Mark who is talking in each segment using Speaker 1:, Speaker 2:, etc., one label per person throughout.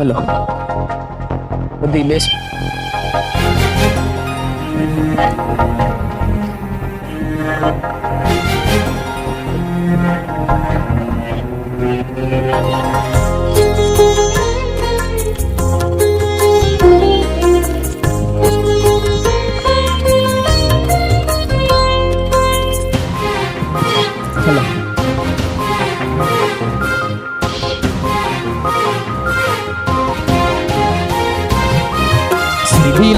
Speaker 1: Halo. Mabilis. Halo.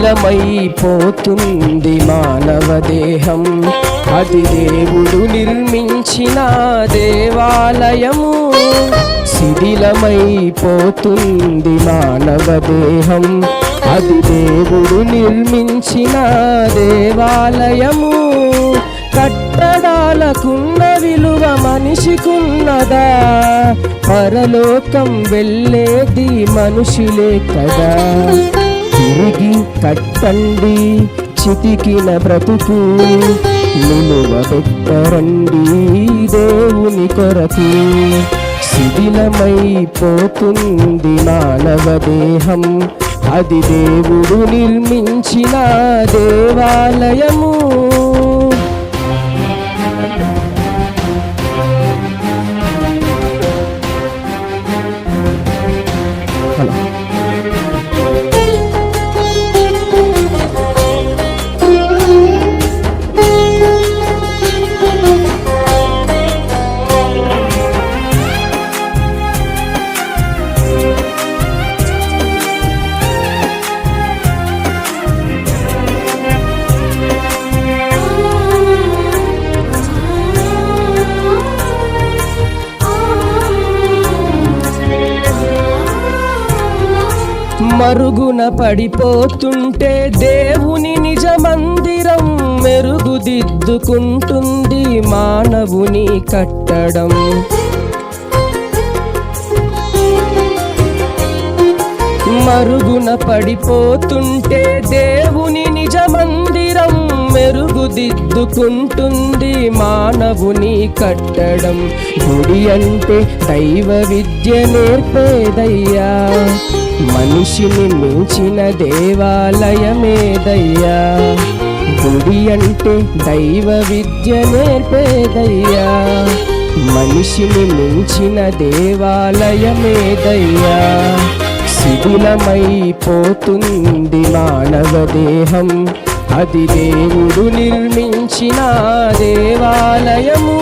Speaker 1: Hello మానవ దేహం. అది దేవుడు నిర్మించిన దేవాలయము. శిథిలమైపోతుంది మానవ దేహం. అది దేవుడు నిర్మించిన దేవాలయము. కట్టడాలకున్న విలువ మనిషికున్నదా? పరలోకం వెళ్ళేది మనుషులే కదా. తిరిగి కట్టండి చితికిన బ్రతుకు నిలువ పెట్టరండి దేవుని కొరకు. శిథిలమైపోతుంది మానవ దేహం. అది దేవుడు నిర్మించిన దేవాలయము. మరుగున పడిపోతుంటే దేవుని నిజ మందిరం మెరుగుదిద్దుకుంటుంది మానవుని కట్టడం. మరుగున పడిపోతుంటే దేవుని నిజ మందిరం మెరుగుదిద్దుకుంటుంది మానవుని కట్టడం. గుడి అంటే దైవ విద్య నేర్పేదయ్యా. మనిషిని మించిన దేవాలయమేదయ్యా. గుడి అంటే దైవ విద్య నేర్పేదయ్యా. మనిషిని మించిన దేవాలయమేదయ్యా. శిథిలమైపోతుంది మానవ దేహం. అది దేవుడు నిర్మించిన దేవాలయము.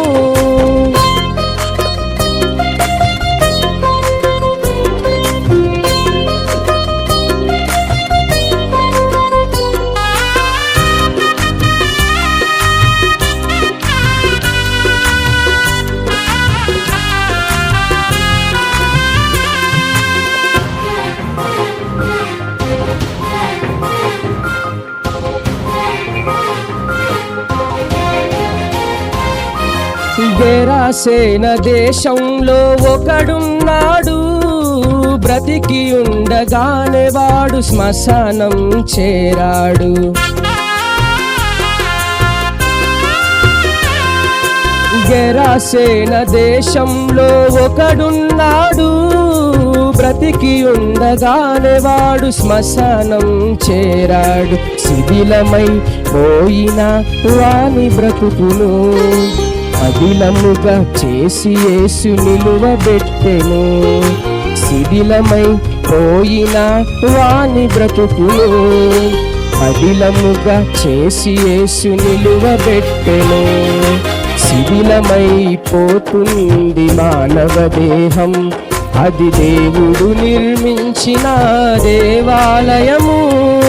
Speaker 1: గెరాసేన దేశంలో ఒకడున్నాడు. బ్రతికి ఉండగానే వాడు శ్మశానం చేరాడు. గెరాసేన దేశంలో ఒకడున్నాడు. బ్రతికి ఉండగానే వాడు శ్మశానం చేరాడు. శిథిలమై పోయిన వాని బ్రతుకును అదిలముగా చేసి యేసు నిలువబెట్టెను. శిథిలమై పోయిన వాణి బ్రతుకును అదిలముగా చేసి యేసు నిలువబెట్టెను. శిథిలమైపోతుంది మానవ దేహం. అది దేవుడు నిర్మించిన దేవాలయము.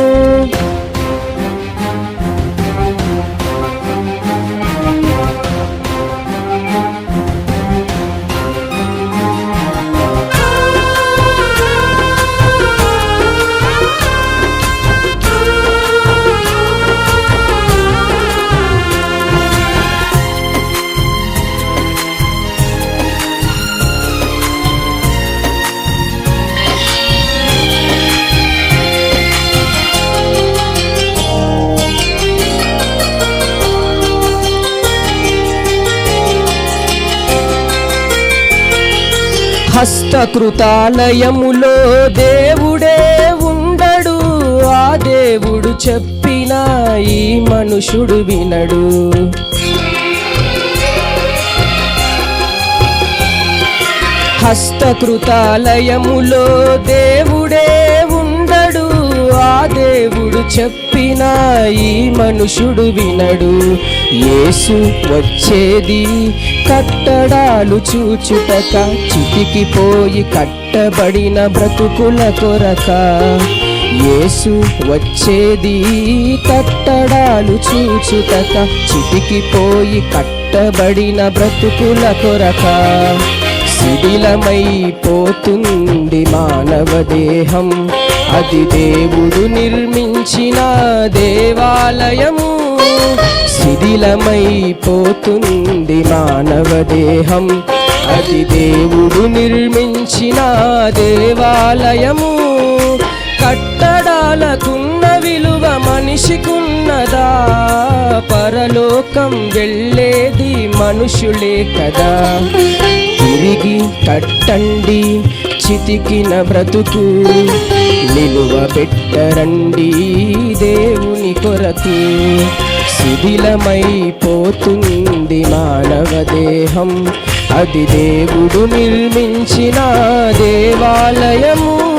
Speaker 1: హస్తకృతాలయములో దేవుడే ఉండడు. ఆ దేవుడు చెప్పిన ఈ మనుషుడు వినడు. హస్తకృతాలయములో దేవుడే ఉండడు. ఆ దేవుడు చెప్పినా ఈ మనుషుడు వినడు. యేసు వచ్చేది కట్టడాలు చూచుటక చితికిపోయి కట్టబడిన బ్రతుకుల కొరక. యేసు వచ్చేది కట్టడాలు చూచుటక చితికిపోయి కట్టబడిన బ్రతుకుల కొరక. శిథిలమైపోతుంది మానవ దేహం అది దేవుడు నిర్మించిన దేవాలయము. శిథిలమైపోతుంది మానవ దేహం అది దేవుడు నిర్మించిన దేవాలయము. కట్టడాలకున్న విలువ మనిషికున్నదా? పరలోకం వెళ్ళేది మనుషులే కదా. తిరిగి కట్టండి చితికిన బ్రతుకు నిలువ పెట్టరండి దేవుని కొరకు. శిథిలమైపోతుంది మానవ దేహం. అది దేవుడు నిర్మించిన దేవాలయము.